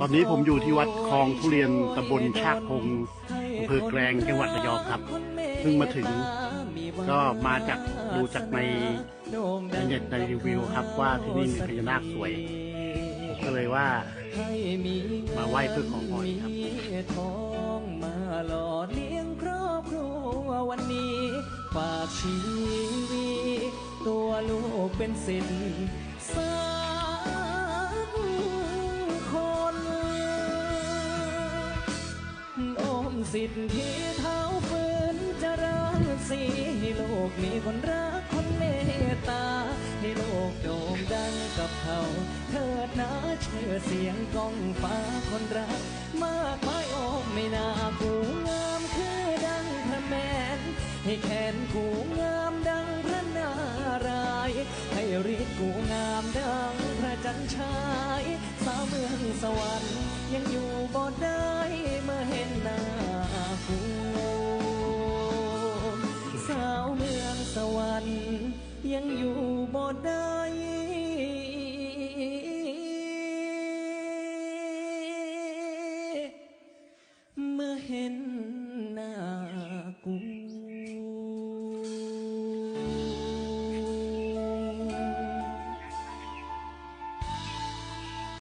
ตอนนี้ผมอยู่ที่วัดคลองทุเรียนตำบลชากพงอำเภอแกลงจังหวัดระยองครับเพิ่งมาถึงก็มาจากดูจากในในเน็ตในรีวิวครับว่าที่นี่มีพญานาคสวยผมก็เลยว่ามาไหว้เพื่อขอพรครับทองมาหล่อเลี้ยงครอบครัววันนี้ฝากชีวิตตัวลูกเป็นสินสั สิทธิเท้าฝืนจะรักสีให้โลกมีคนรักคนเมตตา ให้โลกโด่งดังกับเขาเถิดนะเชื่อเสียงกองฟ้าคนรัก มากมายโอมไม่น่ากูงามคือดังพระแมนให้แขนกูงามดังพระนาราย ให้ฤทธิ์กูงามดังพระจันทร์ฉาาเมืองสวรรค์ ยังอยู่บ่ได้เมื่อเห็น